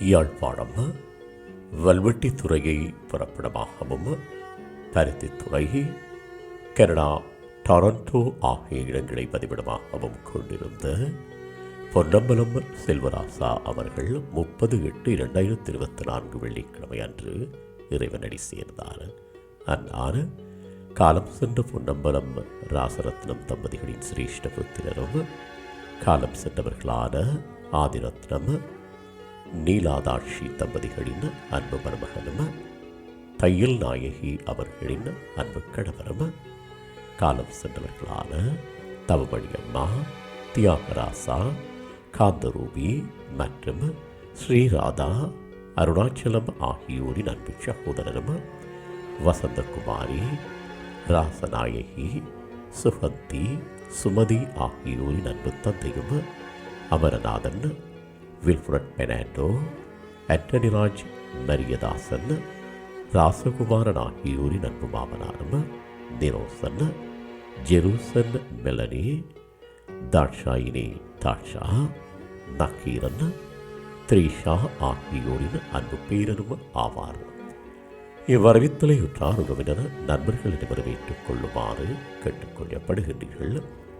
யாழ்ப்பாணம் வல்வெட்டித்துறையை புறப்படமாகவும் Paruthithurai Canada Toronto ஆகிய இடங்களை பதிவிடமாகவும் கொண்டிருந்த பொன்னம்பலம் செல்வராசா அவர்கள் முப்பது எட்டு இரண்டாயிரத்தி இருபத்தி நான்கு வெள்ளிக்கிழமை அன்று இறைவனடி சேர்ந்தார். அன்னார் காலம் சென்ற பொன்னம்பலம் ராசரத்னம் தம்பதிகளின் சிரேஷ்ட புத்திரரும் காலம் சென்றவர்களான ஆதிரத்னம் நீலாதாட்சி தம்பதிகளின் அன்பு மருமகனும் தையல் நாயகி அவர்களின் அன்பு கணவரும் காலம் சென்றவர்களான தவமணி அம்மா தியாகராசா காந்தரூபி மற்றும் ஸ்ரீராதா அருணாச்சலம் ஆகியோரின் அன்பு சகோதரரும் வசந்தகுமாரி ராசநாயகி சுகந்தி சுமதி ஆகியோரின் அன்பு தந்தையும் அமரநாதன் வில்ஃப்ரட் பெனாண்டோ அட்டனிராஜ் மரியதாசன் ராசகுமாரன் ஆகியோரின் அன்பு மாமனாரும் தினோசன் ஜெருசன் மெலனி தாட்சாயினி தாட்சா நக்கீரன் த்ரீஷா ஆகியோரின் அன்பு பேரனும் ஆவார். இவ்வரவித்தலையுற்றார் உறவினர் நண்பர்களிடம் ஏற்றுக்கொள்ளுமாறு கேட்டுக்கொள்ளப்படுகின்றீர்கள்.